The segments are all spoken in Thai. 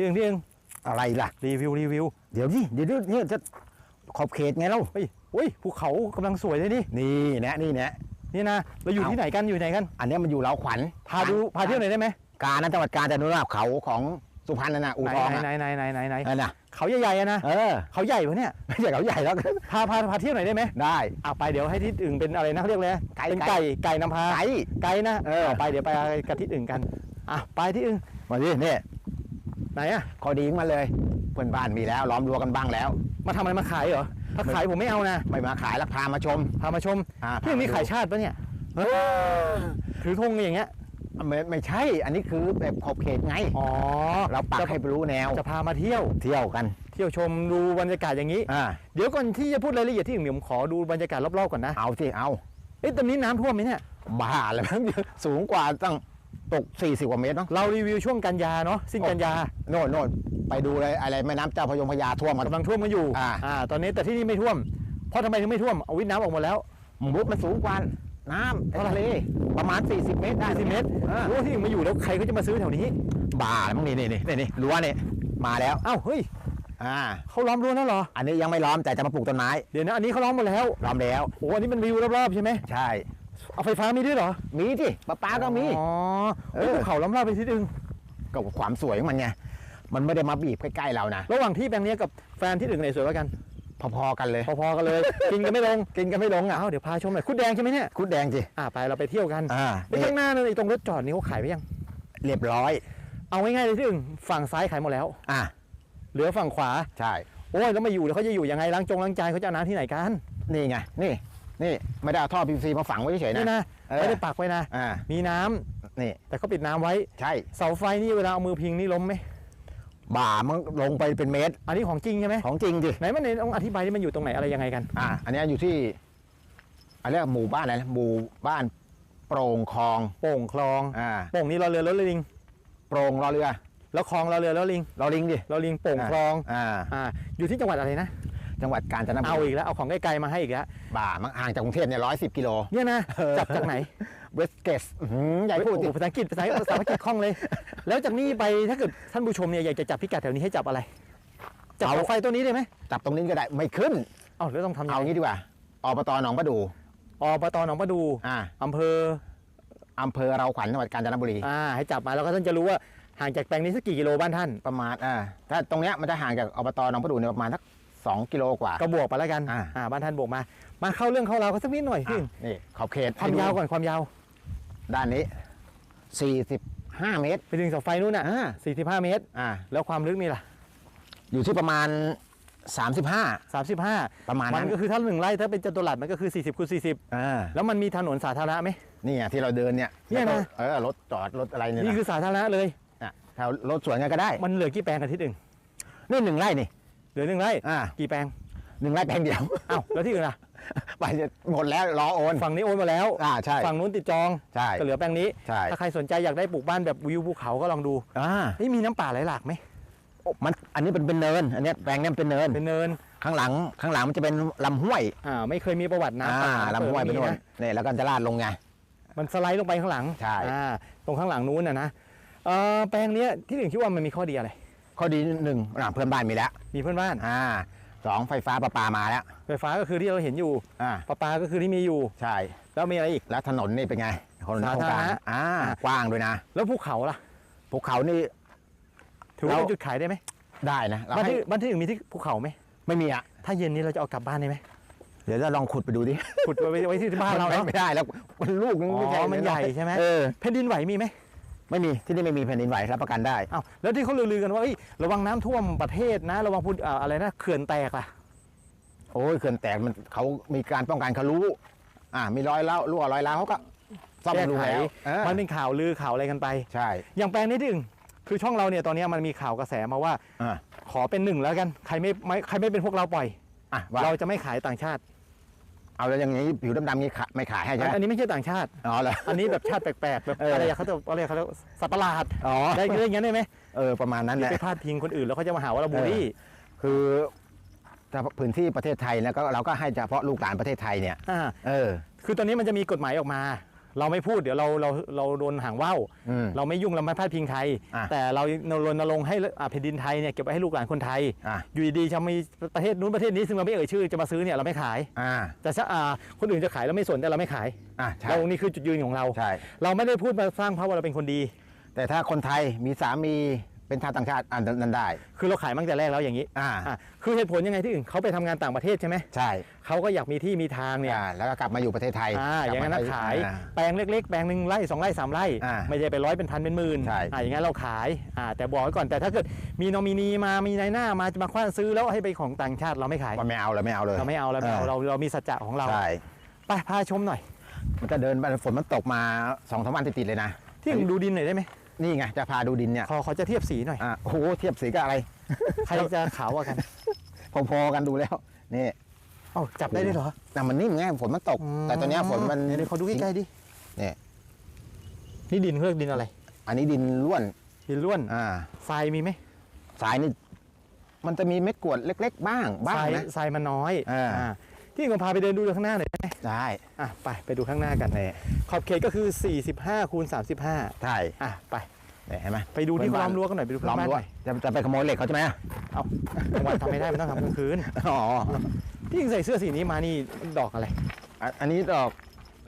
ที่หนึ่งที่หนึ่งอะไรล่ะ รีวิวรีวิวเดี๋ยวดิเดี๋ยวดิเนี่ยจะขอบเขตไงเล่าเฮ้ยอุ้ยภูเขากำลังสวยเลยนี่นี่แนะนี่แนะนี่นะเราอยู่เอาที่ไหนกันอยู่ไหนกัน อันเนี้ยมันอยู่เราขวัญพาดูพาเที่ยวหน่อยได้ไหมการนะจังหวัดกาญจนบุรีเขาของสุพรรณนั่นน่ะอูไหนทองไหนอะไหนไหนไหนไหนไหนนั่นน่ะเขาใหญ่ๆอะนะเออเขาใหญ่ปะเนี่ยไม่ใช่เขาใหญ่แล้วพาพาพาเที่ยวหน่อยได้ไหมได้อะไปเดี๋ยวให้ที่อื่นเป็นอะไรนะเขาเรียกเลยนะไก่เป็นไก่ไก่ไก่นำพาไก่ไก่นะเออไปเดี๋ยวไปกับที่อื่นกันอะไปที่อื่นมาดิเนี่ย ไหนอะข้อดีของมันเลยเพื่อนบ้านมีแล้วล้อมรั้วกันบ้างแล้ว มาทำอะไรมาขายเหรอถ้าขายผมไม่เอานะไม่มาขายแล้วพามาชม พามาชมอ่าที่นี่ขายชาติปะเนี่ยเออถือธงอย่างเงี้ยไม่ไม่ใช่ อันนี้คือแบบขอบเขตไง อ๋อเราปักจะให้รู้แนวจะพามาเที่ยว เที่ยวกันเที่ยวชมดูบรรยากาศอย่างนี้ อ่าเดี๋ยวก่อนที่จะพูดรายละเอียดที่อื่นเดี๋ยวผมขอดูบรรยากาศรอบๆก่อนนะเอาสิเอาเอ๊ะตอนนี้น้ำท่วมไหมเนี่ยบ้าเลยมั้ง สูงกว่าตั้ง ตก 40 กว่าเมตรเนาะเรารีวิวช่วงกันยาเนาะสิ้นกันยาโน่นโน่นไปดูเลยอะไรแม่น้ำเจ้าพระยงพญาท่วมกันกำลังท่วมกันอยู่อ่าตอนนี้แต่ที่นี่ไม่ท่วม เพราะทำไมถึงไม่ท่วมเอาวิทย์น้ำออกหมาแล้วมุกมันสูงกว่าน้ำทะเลประมาณ 40 เมตรได้40เมตรอ่าโอ้ที่อื่นมาอยู่แล้วใครเขาจะมาซื้อแถวนี้บ้าเลยมั้งนี่นี่นี่นี่รั้วนี่มาแล้วอ้าวเฮ้ยอ่าเขาล้อมรั้วแล้วเหรอ อันนี้ยังไม่ล้อมแต่จะมาปลูกต้นไม้ เดี๋ยวนะอันนี้เขาล้อมหมดแล้ว ล้อมแล้ว โอ้อันนี้เป็นวิวรอบๆใช่ไหม ใช่ เอาไฟฟ้ามีด้วยเหรอมีที่ปลาปลาก็มี อ๋อเอเอออ ภูเขาล้อมรอบไปที่นึง ก็ความสวยของมันไงมันไม่ได้มาบีบใกล้ๆเรานะระหว่างที่แปลงนี้กับแฟนที่อื่นไหนสวยกว่ากัน พอๆกันเลยพอๆกันเลย กินกันไม่ลงกินกันไม่ลงอะอ้าวเดี๋ยวพาชมหน่อยคุดแดงใช่ไหมเนี่ยคุดแดงสิอ่าไปเราไปเที่ยวกันอ่าไอ้ข้างหน้านั่นไอ้ตรงรถจอดนี่เขาขายไปยัง เรียบร้อยเอาง่ายๆเลยที่อื่นฝั่งซ้ายขายหมดแล้ว อ่าเหลือฝั่งขวา ใช่ โอ้ยแล้วมาอยู่แล้วเขาจะอยู่ยังไงล้างจงล้างจานเขาจะเอาน้ำที่ไหนกัน นี่ไงนี่ นี่ไม่ได้เอาท่อ PVC มาฝังไว้เฉยๆนี่นะนะเออไม่ได้ปักไว้นะ อ่ามีน้ำนี่แต่เขาปิดน้ำไว้ ใช่เสาไฟนี่เวลาเอามือพิงนี่ล้มไหมบ่ามันลงไปเป็นเมตรอันนี้ของจริงใช่ไหมของจริงดิไหนมันไหนต้องอธิบายที่มันอยู่ตรงไหนอะไรยังไงกันอ่า อันนี้อยู่ที่อันเรียกหมู่บ้านอะไรนะหมู่บ้านโปร่งคลองโป่งคลองอ่าโป่งนี่เราเรือแล้วลิง โปร่งรอเรือแล้วคลองเราเรือแล้วลิงรอลิงดิเราลิงโป่งคลองอ่า อ่าอยู่ที่จังหวัดอะไรนะ จังหวัดกาญจนบุเอารีอีกแล้วเอาของไกลๆมาให้อีกแล้วบ่ามันห่างจากกรุงเทพเนี่ยร้อยสิบกิโลเนี่ยนะเออจับจากไหนเวสเกสใหญ่พูดโอ้ดิโหภาษาอังกฤษภาษาภาษาอังกฤษคล่องเลย แล้วจากนี้ไปถ้าเกิดท่านผู้ชมเนี่ยอยากจะจับพิกัดแถวนี้ให้จับอะไรจับเสาไฟตัวนี้ได้ไหมจับตรงนี้ก็ได้ไม่ขึ้น เอ้าแล้วต้องทำยังเอาไงงี้ดีกว่าอบตหนองประดูอบตหนองประดูอ่าอำเภออำเภอเราขวัญจังหวัดกาญจนบุรี อ่าให้จับมาแล้วก็ท่านจะรู้ว่าห่างจากแปลงนี้สักกี่กิโลบ้านท่าน ประมาณอ่าถ้าตรงเนี้ยมันจะห่างจากอบตหนองประดูเนี่ยประมาณสัก สองกิโลกว่า ก็บวกไปแล้วกันอ่า อ่าบ้านท่านบวกมา มาเข้าเรื่องเข้าราวกันสักนิดหน่อยพี่อะนี่ขอบเขตความยาวก่อนความยาวด้านนี้ 45 เมตร ไปถึงเสาไฟนู่นน่ะอ่า45เมตร อ่า แล้วความลึกนี่ล่ะอยู่ที่ประมาณ 35 35ประมาณมันั้นนก็คือถ้าหนึ่งไร่ถ้าเป็นจัตุรัสมันก็คือ40คูณ40อ่าแล้วมันมีถนนสาธารณะไหม นี่ไงที่เราเดินเนี่ยเนี่ยนะ แล้วก็เออรถจอดรถอะไรเนี่ยนี่นะคือสาธารณะเลย อะแถวรถสวนกันก็ได้ มันเหลือกี่แปลงกันที่หนึ่งนี่หนึ่งไร่นี่ เหลือหนึ่งไร่อ่า กี่แปลงหนึ่งไร่แปลงเดียว อ้าวแล้วที่อื่นล่ะ ไปจะหมดแล้วรอโอนฝั่งนี้โอนมาแล้ว อ่าใช่ ฝั่งนู้นติดจองใช่ ก็เหลือแปลงนี้ ใช่ ถ้าใครสนใจอยากได้ปลูกบ้านแบบวิวภูเขาก็ลองดูอ่านี่มีน้ำป่าไหลหลากไหมมันอันนี้เป็นเป็นเนิน อันเนี้ยแปลงเนี้ยเป็นเนิน เป็นเนิน ข้างหลังข้างหลังมันจะเป็นลำห้วยอ่า ไม่เคยมีประวัติน้ำอ่าป่าลำห้วยเป็นมีโน่นนะนี่แล้วก็จะลาดลงไง มันสไลด์ลงไปข้างหลังใช่ อ่า ตรงข้างหลังนู้นน่ะนะเอ่อแปลงเนี้ยที่หนึ่งคิดว่ามันมีข้อดีอะไร ข้อดีหนึ่งอ่าเพื่อนบ้านมีแล้วมีเพื่อนบ้านอ่าสองไฟฟ้าประปามาแล้ว ไฟฟ้าก็คือที่เราเห็นอยู่อ่าประปาก็คือที่มีอยู่ ใช่ แล้วมีอะไรอีก แล้วถนนนี่เป็นไงถนนสาโครงธารการณะอ่ากว้างด้วยนะ แล้วภูเขาล่ะภูเขานี่ถือว่าเราเป็นจุดขายได้ไหมได้นะเราบ้านให้ที่บ้านที่หนึ่งมีที่ภูเขาไหมไม่มีอะถ้าเย็นนี้เราจะเอากลับบ้านได้ไหมเดี๋ยวจะลองขุดไปดูดิขุดไว้ไว้ที่บ้านเราไม่เนาะไม่ได้แล้วมันลูกนึงอ๋อไม่ใช่มันใหญ่ใช่ไหมเออแผ่นดินไหวมีไหม ไม่มีที่นี่ไม่มีแผ่นดินไหวรับประกันได้อ้าวแล้วที่เขาลือๆกันว่าเอ้ยระวังน้ำท่วมประเทศนะ ระวังพูดอ่าอะไรนะเขื่อนแตกล่ะ โอ้ยเขื่อนแตกมันเขามีการป้องกันเขารู้ อ่ามีรอยเล้าวรั่วรอยร้าวเขาก็ซ่อมแก้บำรุงไขแล้วเออมันเป็นข่าวลือข่าวอะไรกันไป ใช่อย่างแปลงนี้ที่หนึ่งคือช่องเราเนี่ยตอนนี้มันมีข่าวกระแสมาว่า อ่าขอเป็นหนึ่งแล้วกันใครไม่ไม่ใครไม่เป็นพวกเราปล่อย อะว่าเราจะไม่ขายต่างชาติ เอาแล้วอย่างนี้ผิวดำๆนี้ขาไม่ขายให้ใช่ไหมอันนี้ไม่ใช่ต่างชาติ อ๋อเหรอ อันนี้แบบชาติแปลกๆแบบเอออ อะไรอะเขาจะอะไรเขาจะสัตว์ประหลาดอ๋อได้ได้อย่างนั้นได้ไหมเออประมาณนั้นแหละ ไปพาดพิงคนอื่นแล้วเขาจะมาหาว่าเราบูลลี่คือถ้าพื้นที่ประเทศไทยแล้วก็เราก็ให้เฉพาะลูกหลานประเทศไทยเนี่ยอ่าเออ คือตอนนี้มันจะมีกฎหมายออกมา เราไม่พูดเดี๋ยวเราเราเราโดนหางว่าวอืมเราไม่ยุ่งเราไม่พลาดพิงใคร อะ แต่เรารณรงค์ให้อ่าแผ่นดินไทยเนี่ยเก็บไว้ให้ลูกหลานคนไทย อ่าอยู่ดีๆจะมีประเทศนู้นประเทศนี้ซึ่งเราไม่เอ่ยชื่อจะมาซื้อเนี่ยเราไม่ขาย อ่าแต่ถ้าอ่าคนอื่นจะขายเราไม่สนแต่เราไม่ขายอ่าใช่ เรานี่คือจุดยืนของเรา ใช่ เราไม่ได้พูดมาสร้างภาพว่าเราเป็นคนดี แต่ถ้าคนไทยมีสามี เป็นชาวต่างชาติอันนั้นได้ คือเราขายมาตั้งแต่แรกแล้วอย่างนี้อ่าอะคือเหตุผลยังไงที่อื่นเขาไปทำงานต่างประเทศใช่ไหมใช่เขาก็อยากมีที่มีทางเนี่ย อ่าแล้วก็กลับมาอยู่ประเทศไทยอ่าอย่างนั้นนะกลับมขายอ่ แปลงเล็ก ๆ แปลงหนึ่งไร่สองไร่สามไร่ อ่าไม่ใช่ไปร้อยเป็นพันเป็นหมื่นใช่อ่าอย่างนั้นเราขายอ่าแต่บอกไว้ก่อนแต่ถ้าเกิดมีนอมินีมามีนายหน้ามาจะมาคว้านซื้อแล้วให้ไปของต่างชาติเราไม่ขายมันไม่เอาเลยไม่เอาเลยเราไม่เอาเราไม่เอาเออเราเรามีสัจจะของเราใช่ไปพาชมหน่อย มันจะเดินไปฝนมันตกมาสองสามวันติดๆเลยนะที่อื่นดูดินหน่อยได้ไหม นี่ไงจะพาดูดินเนี่ยขอขอจะเทียบสีหน่อยอ่าโอ้โหเทียบสีกับอะไร ใครจะขาวกว่ากัน พอๆกันดูแล้วนี่เอ้าจับได้ด้วยเหรอแต่มันนิ่มไงฝนมันตก แต่ตอนเนี้ยฝนมันเดี๋ยวเขาดูใกล้ๆดิเนี่ยนี่ดินเขาเรียกดินอะไร อันนี้ดินล้วนดินล้วน อ่าทรายมีไหมสายนี่มันจะมีเม็ดกรวดเล็ก ๆ บ้างบ้างทรายนะทรายมันน้อยเอออ่า ที่ผมพาไปเดินดูข้างหน้าหน่อยได้ไหมได้อะไปไปดูข้างหน้ากันนี่ขอบเขตก็คือ 45คูณ35ใช่อะไปนี่เห็นไหมไปดูที่เพื่อนล้บ้าอนมรั้วกันหน่อยไปดูเพื่ล้ออนมบ้านรั้หวน่อยจะจะไปขโมยเหล็กเขาใช่ไหมเอากลางวันทำไม่ได้มันต้องทำกลางคืนอ๋อที่ยิงใส่เสื้อสีนี้มานี่ดอกอะไรอะอันนี้ดอก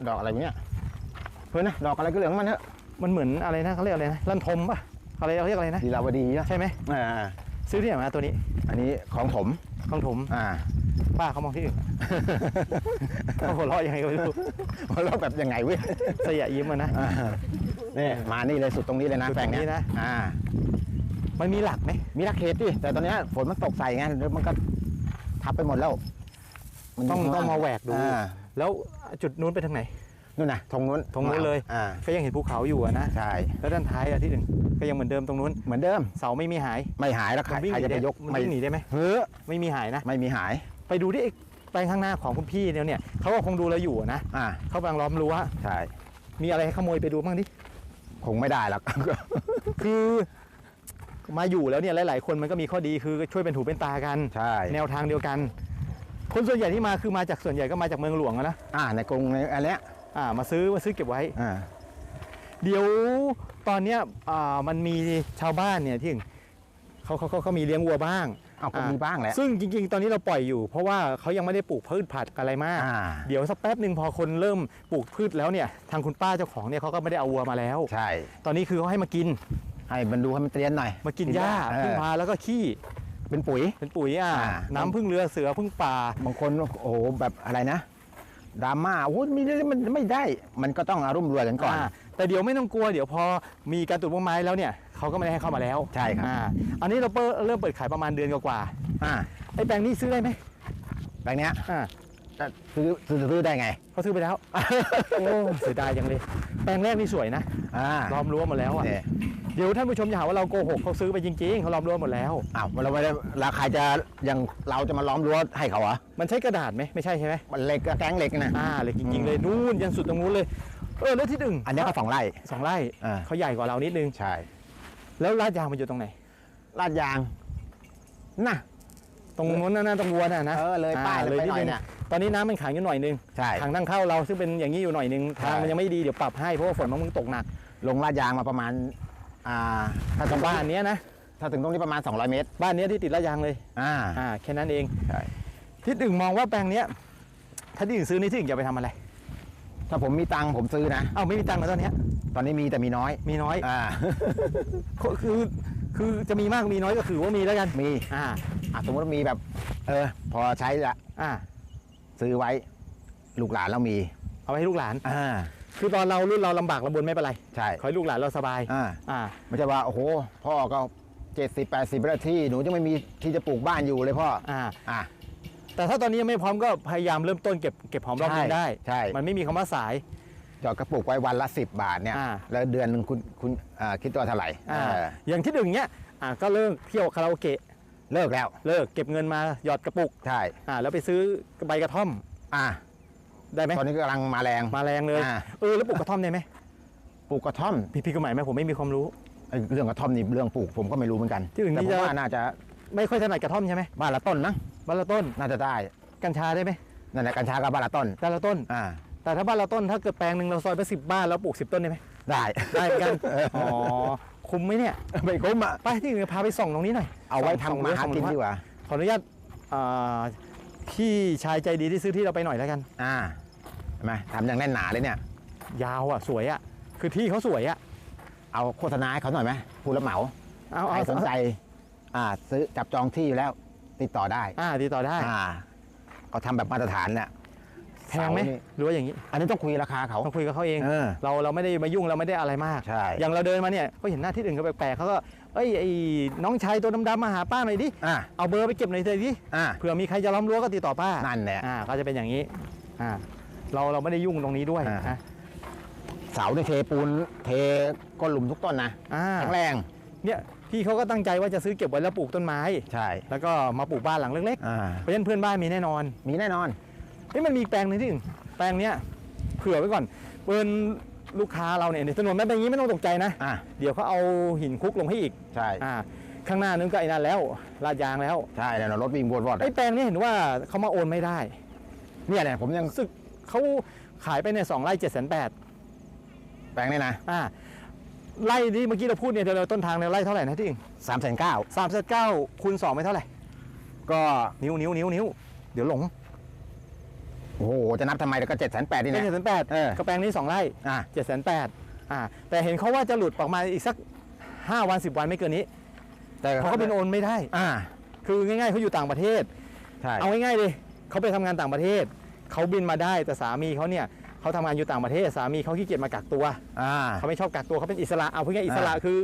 ดอกอะไรวะเนี่ยเพื่อนนะดอกอะไรก็เหลืองมันเถอะมันเหมือนอะไรนะเขาเรียกอะไรนะลั่นทมป่ะอะไรเขาเรียกอะไรนะดีลาวดีป่ะใช่ไหมอ่าซื้อที่ไหนมาตัวนี้ อันนี้ของถมของถมอ่า ป้าเขามองที่อื่น เขาหัวเราะยังไงก็ไม่รู้แล้วแบบยังไงเว้ยเสียยิ้มอะนะอ่านี่มานี่เลยสุดตรงนี้เลยนะสุดแปลงตรงนี้เนี้ยนะอ่า มันมีหลักไหมมีรักเขตดิแต่ตอนเนี้ยฝนมันตกใส่ไงแล้วมันก็ทับไปหมดแล้วนต้องยู่ข้ต้องมาแหวกดูอ่าแล้วจุดนู้นไปทางไหนนู่นนะทงนู้นทงนู้นเลยอ่าก็ยังเห็นภูเขาอยู่อะนะใช่แล้วด้านท้ายอะที่หนึ่งก็ยังเหมือนเดิมตรงนู้นเหมือนเดิมเสาไม่มีหาย ไม่หายแล้วใครมันวิ่งใครหนีจะไปได้ยกมันไม่วิ่งหนีได้ไหมเฮ้อไม่มีหายนะ ไม่มีหาย ไปดูที่ไอ้แปลงข้างหน้าของคุณพี่เนี่ยเนี่ยเขาก็คงดูเราอยู่อะนะอ่าเขากำลังล้อมรั้วใช่มีอะไรให้ขโมยไปดูบ้างดิคงไม่ได้หรอก คือมาอยู่แล้วเนี่ยหลาย ๆ คนมันก็มีข้อดีคือช่วยเป็นหูเป็นตากัน ใช่ แนวทางเดียวกัน คนส่วนใหญ่ที่มาคือมาจากส่วนใหญ่ก็มาจากเมืองหลวงอะนะอ่าในกรุงในอันเนี้ยอ่า มาซื้อมาซื้อเก็บไว้ อ่าเดี๋ยวตอนเนี้ยอ่ามันมีชาวบ้านเนี่ยที่เขาเขาเขาเขามีเลี้ยงวัวบ้างเอาก็อ่ามีมีบ้างแหละ ซึ่งจริง ๆ ตอนนี้เราปล่อยอยู่ เพราะว่าเขายังไม่ได้ปลูกพืชผักอะไรมาก อ่า เดี๋ยวสักแป๊บหนึ่งพอคนเริ่มปลูกพืชแล้วเนี่ยทางคุณป้าเจ้าของเนี่ยเขาก็ไม่ได้เอาวัวมาแล้ว ใช่ ตอนนี้คือเขาให้มากินให้มันดูให้มันเตรียนหน่อยมากินหญ้าเอพึ่งอพาแล้วก็ขี้เป็นปุ๋ย เป็นปุ๋ยอะอ่า น้ำพึ่งเรือเสือพึ่งป่า บางคนโอ้โหแบบอะไรนะดราม่าโอ้โหมีเรื่องมันไม่ได้ มันก็ต้องอารมณ์รวยกันก่อนอ่าแต่เดี๋ยวไม่ต้องกลัวเดี๋ยวพอมีการตรวจพวกไม้แล้วเนี่ย เขาก็ไม่ได้ให้เข้ามาแล้วใช่ครับ อ่าอันนี้เราเปิดเริ่มเปิดขายประมาณเดือนกว่าอ่าๆไอ้แปลงนี้ซื้อได้ไหมแบบเนี้ยอ่าจะซื้อซื้อซื้อได้ไง เขาซื้อไปแล้ว โอ้เสียดายจังเลย แปลงแรกนี่สวยนะอ่าล้อมรั้วหมดแล้วอะเนี่ยเดี๋ยวท่านผู้ชมอย่าหาว่าเราโกหกเขาซื้อไปจริงๆเขาล้อมรั้วหมดแล้ว อ้าวเราไม่ได้ราคาจะอย่างเราจะมาล้อมรั้วให้เขาเหรอมันใช้กระดาษไหมไม่ใช่ใช่ไหมมันเหล็กกับแก๊งเหล็กนะอ่าเลยจริงๆเลยนู่นยันสุดตรงนู้นเลย เออแล้วที่หนึ่งอันเนี้ยก็สองไร่ สองไร่อ่า เขาใหญ่กว่าเรานิดนึง ใช่ แล้วลาดยางมันอยู่ตรงไหนลาดยางน่ะตรงนู้นนะนะตรงวัวน่ะนะเออเลยป้ายอ่าเลยไปหน่อยดงน่ะตอนนี้น้ำมันขังอยู่หน่อยนึงใช่ทางนั่งเข้าเราซึ่งเป็นอย่างนี้อยู่หน่อยนึงทางมันใช่ยังไม่ดีเดี๋ยวปรับให้เพราะว่าฝนมันมึงตกหนัก ลงลาดยางมาประมาณอ่าถ้าถึงบ้านเนี้ยนะถ้าถึงตรงนี้ประมาณ 200 เมตร บ้านเนี้ยที่ติดลาดยางเลยอ่าอ่าแค่นั้นเองใช่ที่หนึ่งมองว่าแปลงเนี้ยถ้าที่หนึ่งซื้อนี่ที่หนึ่งจะไปทำอะไร ถ้าผมมีตังค์ผมซื้อนะเอ้าไม่มีตังค์แล้วตอนเนี้ย ตอนนี้มีแต่มีน้อย มีน้อยอ่าคือคือคือจะมีมากมีน้อยก็คือว่ามีแล้วกันมี อ่าอะสมมติว่ามีแบบ เออ พอใช้ละอ่าซื้อไว้ ลูกหลานเรามี เอาไว้ให้ลูกหลาน อ่า คือตอนเรารุ่นเราลำบากลำบนไม่เป็นไรใช่ ขอให้ลูกหลานเราสบายอ่า อ่า ไม่ใช่ว่าโอ้โห พ่อก็เจ็ดสิบแปดสิบแล้วที่หนูยังไม่มีที่จะปลูกบ้านอยู่เลยพ่ออ่า อะ แต่ถ้าตอนนี้ยังไม่พร้อมก็พยายามเริ่มต้นเก็บเก็บหอมรอมริบได้ ใช่มันไม่มีคำว่าสาย จอดกระปุกไว้วันละสิบบาทเนี่ยอ่า แล้วเดือนหนึ่งคุณคุณอ่าคิดตัวเท่าไหร่อ่าเอออย่างที่หนึ่งเนี้ยอ่าก็เลิกเที่ยวคาราโอเกะเลิกแล้วเลิกเก็บเงินมาหยอดกระปุกใช่อ่าแล้วไปซื้อใบกระท่อมอ่าได้ไหมตอนนี้กำลังมาแรง มาแรงเลยอ่า เออแล้วปลูกกระท่อมได้ไหมปลูกกระท่อมพี่พี่ก็หมายไหมผมไม่มีความรู้ ไอ้เรื่องกระท่อมนี่เรื่องปลูกผมก็ไม่รู้เหมือนกันที่อื่นแต่นี่ผมจะ ว่าน่าจะไม่ค่อยถนัดกระท่อมใช่ไหมบ้านละต้นนะบ้านละต้นน่าจะได้กัญชาได้ไหมนั่นแหละกัญชากับบ้านละต้นบ้านละต้น อ่า แต่ถ้าบ้านเราต้นถ้าเกิดแปลงหนึ่งเราซอยไปสิบบ้านแล้วปลูกสิบต้นได้ไหมได้ได้เหมือนกันอ๋อคุ้มไหมเนี่ยไม่คุ้มอะไปที่อื่นพาไปส่องตรงนี้หน่อยเอาไว้ส่งทำมาหากินส่งดีกว่าขออนุญาตอ่าพี่ชายใจดีที่ซื้อที่เราไปหน่อยแล้วกัน อ่าเห็นไหมทำอย่างแน่นหนาเลยเนี่ย ยาวอะสวยอะ คือที่เขาสวยอะ เอาโฆษณาให้เขาหน่อยไหมผู้รับเหมาเอาใคเอารสนใจ อ่า ซื้อจับจองที่อยู่แล้ว ติดต่อได้ อ่าติดต่อได้ อ่าเขาทำแบบมาตรฐานเนี่ย แพงไหมเสานี่หรือว่าอย่างนี้อันนี้ต้องคุยราคาเขา ต้องคุยกับเขาเอง เออเราเราไม่ได้มายุ่งเราไม่ได้อะไรมาก ใช่ อย่างเราเดินมาเนี่ยก็เห็นหน้าที่อื่นเขาแปลกๆเขาก็เอ้ยไอ้น้องชายตัวดำๆมาหาป้าหน่อยดิอ่าเอาเบอร์ไปเก็บหน่อยเถอะดิอ่าเผื่อมีใครจะล้อมรั้วก็ติดต่อป้านั่นแหละอ่าก็จะเป็นอย่างนี้อ่าเราเราไม่ได้ยุ่งตรงนี้ด้วยอ่านะเสาเนี่ยเทปูนเทก้นหลุมทุกต้นนะอ่าแข็งแรงเนี่ยพี่เขาก็ตั้งใจว่าจะซื้อเก็บไว้แล้วปลูกต้นไม้ ใช่แล้วก็มาปลูกบ้านหลังเล็กอ่าๆเพราะฉะนั้นเพื่อนบ้านมีแน่นอน มีแน่นอน นี่มันมีแปลงหนึงที่อื่นแปลงเนี้ยเผื่อไว้ก่อนเปินลูกค้าเราเนี่ยในถนนไม่เป็นอย่างนี้ไม่ต้องตกใจนะ อ่าเดี๋ยวเขาเอาหินคลุกลงให้อีกใช่อ่าข้างหน้านึงก็ไอ้นั่นแล้วลาดยางแล้วใช่แล้วรถวิ่งวนวอดไอ้แปลงนี้เห็นว่าเขามาโอนไม่ได้เนี่ยแหละผมยังรู้สึกเขาขายไปเนี่ยสองไร่เจ็ดแสนแปดแปลงเนี่ยนะอ่าไร่ที่เมื่อกี้เราพูดเนี่ยเดี๋ยวเราต้นทางเนี่ยไร่เท่าไหร่นะที่อื่นสามแสนเก้าสามสิบเก้าคูณสองไปเท่าไหร่ก็นิ้วนิ้วนิ้วนิ้วเดี๋ยวหลงโอ้โหจะนับทำไมแล้วก็เจ็ดแสนแปดนี่เป็นนะเจ็ดแสนแปดเออ กระแปลงนี้สองไร่อ่าเจ็ดแสนแปดอ่าแต่เห็นเขาว่าจะหลุดประมาณอีกสักห้าวันสิบวันไม่เกินนี้แต่เพราะเขาเป็นโอนไม่ได้ อ่าคือง่ายๆเขาอยู่ต่างประเทศ ใช่เอาง่ายๆเลยเขาไปทำงานต่างประเทศเขาบินมาได้แต่สามีเขาเนี่ยเขาทำงานอยู่ต่างประเทศ สามีเขาขี้เกียจมากักตัวอ่า เขาไม่ชอบกักตัวเขาเป็นอิสระเอาพูดง่ายๆอิสระอ่า คือ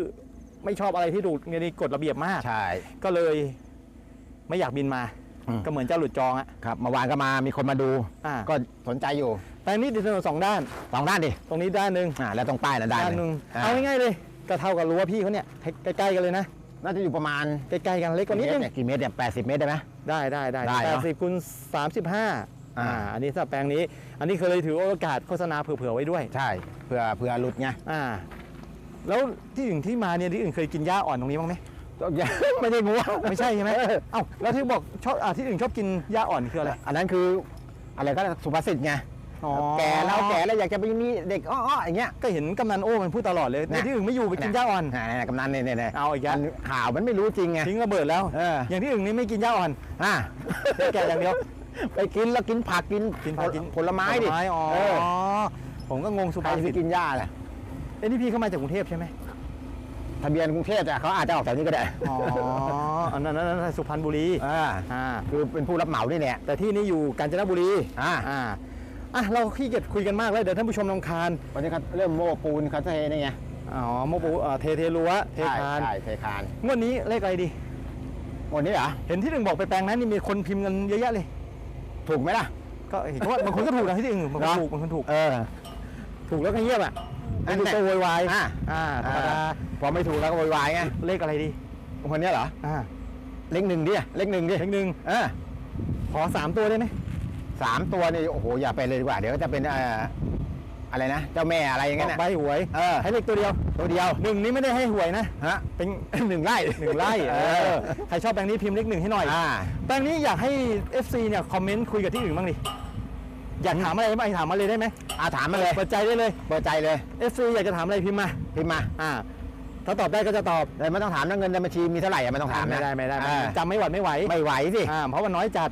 ไม่ชอบอะไรที่ดูในกฎระเบียบมาก ใช่ ก็เลยไม่อยากบินมาอืม ก็เหมือนเจ้าหลุดจองอะครับเมื่อวานก็มามีคนมาดู อ่าก็สนใจอยู่แต่นี่ติดถนนสองด้าน สองด้านดิตรงนี้ด้านหนึ่งอ่าแล้วตรงป้ายนะด้านด้านหหนึ่นึ่งงอ่าเอาง่ายๆเลยก็เท่ากับรั้วพี่เขาเนี่ยใกล้ๆกันเลยนะน่าจะอยู่ประมาณใกล้ๆกันเล็กกว่านิดนึง เยกี่เมตรเนี่ยแปดสิบเมตรได้ไหม ได้ได้ได้ได้แปเนดอะสิบคูณสามสิบห้าอ่า อ่าอันนี้สำหรับแปลงนี้ อันนี้เคยถือโอกาสโฆษณาเผื่อๆไว้ด้วย ใช่เพื่อเพื่อหลุดไงอ่า แล้วที่อื่นที่มาเนี่ยที่อื่นเคยกินหญ้าอ่อนตรงนี้บ้างไหม ไม่ได้งัวไม่ใช่ใช่ไหมเอ้าแล้วที่บอกชอบอ่าที่อื่นชอบกินหญ้าอ่อนคืออะไรอันนั้นคืออะไรก็สุภาษิตไงอ๋อแก่แล้วแก่แล้วอยากจะไปมีเด็กอ้อๆอย่างเงี้ยก็เห็นกำนันโอ้มันพูดตลอดเลยเนี่ยที่อื่นไม่อยู่ไปกินหญ้าอ่อนอ่าๆกำนันเนี่ยเนี่ยเอาอีกแล้วมันข่าวมันไม่รู้จริงไงทิ้งระเบิดแล้วเอออย่างที่อื่นนี่ไม่กินหญ้าอ่อนอ่าแก่อย่างเดียวไปกินแล้วกินผักกินกินผักกินผลไม้ดิผลไม้อ๋อเออผมก็งงสุใครภาจะษิไปตกินหญ้าล่ะเอ้ยนี่พี่เข้ามาจากกรุงเทพใช่ไหม ทะเบียนกรุงเทพอะเขาอาจจะออกแถวนี้ก็ได้อ๋ออันนั้นอันนั้นสุพรรณบุรีอ่าอ่าคือเป็นผู้รับเหมานี่แหละแต่ที่นี่อยู่กาญจนบุรีอ่าอ่าอะเราขี้เกียจคุยกันมากเลยเดี๋ยวท่านผู้ชมลำคาญวันนี้เขาเริ่มโม้ปูนเขาเทนี่ไงอ๋อโมปูเอ่อเทเทรั้วเทใช่คานใช่เทคานงวดนี้เลขอะไรดีวันนี้เหรอเห็นที่หนึ่งบอกไปแปลงนั้นนี่มีคนพิมพ์เงินเยอะแยะเลย ถูกไหมล่ะก็เห็นว่าบางคนก็ถูกนะที่อื่นบางคนเหรอถูกบางคนถูกเออถูกแล้วก็เงียบอะนั่ ไม่นถูแหกละก็โวยวายอ่าอ่าธรรมดาพอไม่ถูกแล้วก็โวยวายไงเลขอะไรดีคนนี้เหรออ่าเลขหนึ่งดิเลขหนึ่งดิเลขหนึ่งเออขอสามตัวได้ไหมสามตัวนี่โอ้โหอย่าไปเลยดีกว่า เดี๋ยวก็จะเป็นเอ่ออะไรนะเจ้าแม่อะไรอย่างอเงี้อยกนะใบหวยเออให้เลขตัวเดียวตัวเดียวหนึ่งนี้ไม่ได้ให้หวยนะฮะเป็นหนึ่งไร่หนึ่งไร่เออใครชอบแปลงนี้พิมพ์เลขหนึ่งให้หน่อยอ่าแปลงนี้อยากให้ FC เนี่ยคอมเมนต์คุยกับที่อื่นบ้างดิ อยากถามอะไรไหมถามมาเลยได้ไหมอาถามมาเลยเปิดใจได้เลยเปิดใจเลย FC อยากจะถามอะไรพิมพ์มาพิมพ์มาอ่าถ้าตอบได้ก็จะตอบแต่ไม่ต้องถามนะเงินในบัญชีมีเท่าไหร่อะไม่ต้องถามนะไม่ได้ไม่ได้ไม่ได้อ่าจำไม่หวัดไม่ไหวไม่ไหวสิอ่าเพราะมันน้อยจัด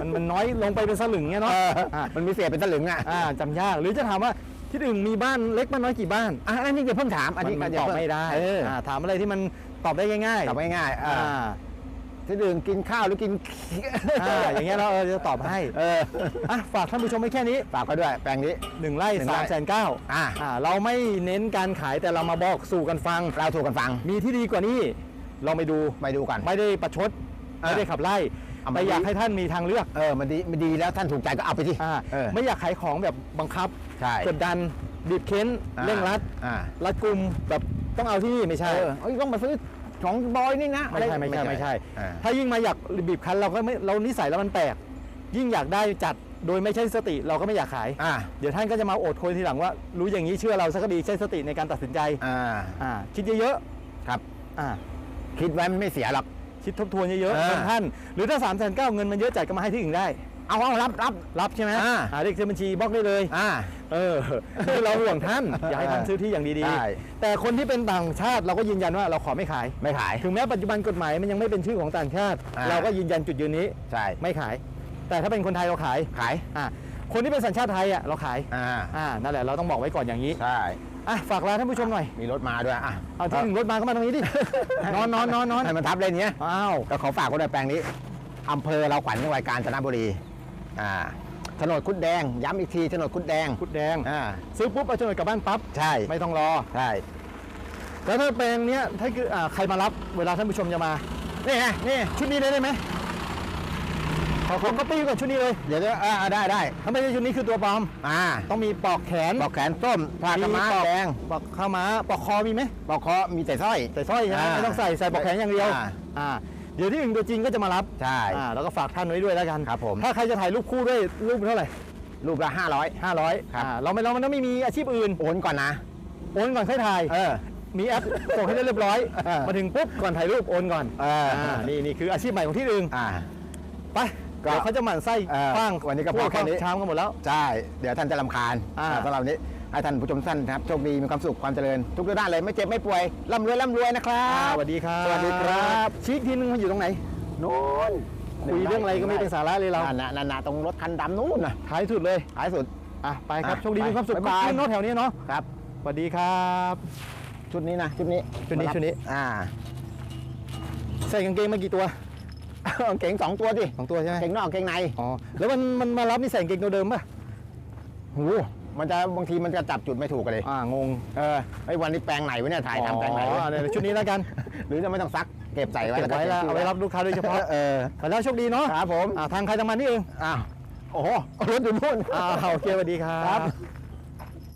มันมันน้อยลงไปเป็นสลึงเงี้ยเนาะเอออ่ามันมีเศษเป็นสลึงอะอ่าจำยากหรือจะถามว่าที่อื่นมีบ้านเล็กบ้านน้อยกี่บ้านอะอันนี้จะเพิ่งถามอันนี้มันจะตอบเพิ่งไม่ได้เอออ่าถามอะไรที่มันตอบได้ง่ายๆตอบง่ายๆอ่าอ่า ที่ดื่มกินข้าวหรือกิน อ่าอย่างเงี้ยเราเออจะตอบให้เอออะฝากท่านผู้ชมไว้แค่นี้ฝากไว้ด้วยแปลงนี้ หนึ่งไร่หนึ่งไร่ สามแสนเก้าอ่าอ่าเราไม่เน้นการขายแต่เรามาบอกสู่กันฟัง เราถูกกันฟังมีที่ดีกว่านี้ลองไปดู ไปดูกัน ไม่ได้ประชด อ่าไม่ได้ขับไล่เอามา แต่อยากดีให้ท่านมีทางเลือกเออมันดีมันดีแล้วท่านถูกใจก็เอาไปที่อ่าเออไม่อยากขายของแบบบังคับใช่ กดดันบีบเค้นอ่าเร่งรัดอ่า รัดกลุ่มแบบต้องเอาที่นี่ไม่ใช่ เออเอ้ยต้องมาซื้อ ของบอยนี่นะไม่ใช่ไม่ใช่ไม่ใช่ อ่า ถ้ายิ่งมาอยากบีบคั้นเราก็ไม่เรานิสัยแล้วมันแปลกยิ่งอยากได้จัดโดยไม่ใช่สติเราก็ไม่อยากขาย อ่าเดี๋ยวท่านก็จะมาโอดโคนทีหลังว่า รู้อย่างนี้เชื่อเราสักดีใช้สติในการตัดสินใจอ่าอ่าคิดเยอะครับ ๆอ่าคิดไว้มันไม่เสียหรอก คิดทบทวนเยอะๆเออเงินท่าน หรือถ้า3ามแสนเก้าเงินมันเยอะจ่ายก็มาให้ที่อื่นได้ เอาเอารับรับรับใช่ไหมอ่าอ่าเรียกเส้นบัญชีบล็อกได้เลย อ่า เออคือเราห่วงท่าน อยากให้ท่านเออซื้อที่อย่างดีใช่ๆแต่คนที่เป็นต่างชาติเราก็ยืนยันว่าเราขอไม่ขาย ไม่ขาย ถึงแม้ปัจจุบันกฎหมายมันยังไม่เป็นชื่อของต่างชาติ อ่า เราก็ยืนยันจุดยืนนี้ใช่ ไม่ขาย แต่ถ้าเป็นคนไทยเราขายขาย อ่าคนที่เป็นสัญชาติไทยอะเราขายอ่า อ่านั่นแหละเราต้องบอกไว้ก่อนอย่างนี้ใช่ อะฝากลาท่านผู้ชมหน่อยมีรถมาด้วยอะเอาที่ถึงรถมาก็มาตรงนี้ดิ นอนนอนนอนนอนให้มันทับเล่นเนี้ยอ้าว ก็ขอฝากไว้ในแปลงนี้อำเภอเราขวัญจังหวัดกาญจนบุรี อ่าโฉนดคุดแดง ย้ำอีกทีโฉนดคุดแดงคุดแดง อ่าซื้อปุ๊บเอาโฉนดกลับบ้านปั๊บ ใช่ไม่ต้องรอ ใช่แล้วถ้าแปลงเนี้ยถ้าคืออ่าใครมารับเวลาท่านผู้ชมจะมานี่ไงนี่ชุดนี้เลยได้ไหมขอขอก็ปี้ก่อนชุดนี้เลยเดี๋ยวจะอ่าได้ได้ถ้าไม่ใช่ชุดนี้คือตัวปลอม อ่า ต้องมีปลอกแขนปลอกแขนส้มผ้ากระม้าปลอกแดงปลอกข้าวม้าปลอกคอมีไหมปลอกคอมีแต่สร้อยใส่สร้อยใช่ไหมอ่าไม่ต้องใส่ใส่ปลอกแขนอย่างเดียวอ่าอ่า เดี๋ยวที่อื่นตัวจริงก็จะมารับใช่อ่าแล้วก็ฝากท่านไว้ด้วยแล้วกันครับผมถ้าใครจะถ่ายรูปคู่ด้วยรูปเท่าไหร่รูปละห้าร้อย500ครับอ่าเราไม่เรามันต้องไม่มีอาชีพอื่นโอนก่อนนะโอนก่อนค่อยถ่ายเออมีแอปส่งให้ได้เรียบร้อยเออมาถึงปุ๊บก่อนถ่ายรูปโอนก่อนเอออ่านี่นี่คืออาชีพใหม่ของที่อื่นอ่าไปก็เดี๋ยวเขาจะหมั่นไส้เออฟ้างวันนี้ก็พอแค่นี้ชามกันหมดแล้ว ใช่ เดี๋ยวท่านจะลำคาญอ่าอ่าสำหรับวันนี้ ให้ท่านผู้ชมท่านนะครับโชคดีมีความสุขความเจริญ ทุกด้านเลยไม่เจ็บไม่ป่วยร่ำรวยร่ำรวยนะครัอ่าบสวัสดีครับสวัสดีครับชี้อีกทีนึงมันอยู่ตรงไหนโน่นคุยเรื่องอะไรก็ไม่เป็นสาระเลยเรานั่นน่ะนั่นน่ะตรงรถคันดำนู่นนะท้ายสุดเลยท้ายสุดอะไปครับอะโชคดีไปมีความสุขบ๊ายบายขึ้นโน้ตแถวนี้เนาะครับสวัสดีครับ ชุดนี้นะชุดนี้ชุดนี้มารับชุดนี้อ่าใส่กางเกงมากี่ตัวเก่งสองตัวดิสองตัวใช่ไหมเก่งนอกเก่งในอ๋อแล้วมันมันมารับนี่ใส่กางเกงตัวเดิมป่ะหู มันจะบางทีมันจะจับจุดไม่ถูกกันเลยอ่างงเออไอ้วันนี้แปลงไหนวะเนี่ยถ่ายทำแปลงไหนอ๋วะอเนี่ยชุดนี้แล้วกัน หรือจะไม่ต้องซักเก็บใส่ไว้เก็บไว้แล้วเอาไว้รับลูกค้าโดยเฉพาะเออไปแล้วโชคดีเนาะครับผมอ่าทางใครทางมันนี่เองอ้าวโอ้โหรถอยู่นู่นอ่าโอเคสวัสดีครัครับบ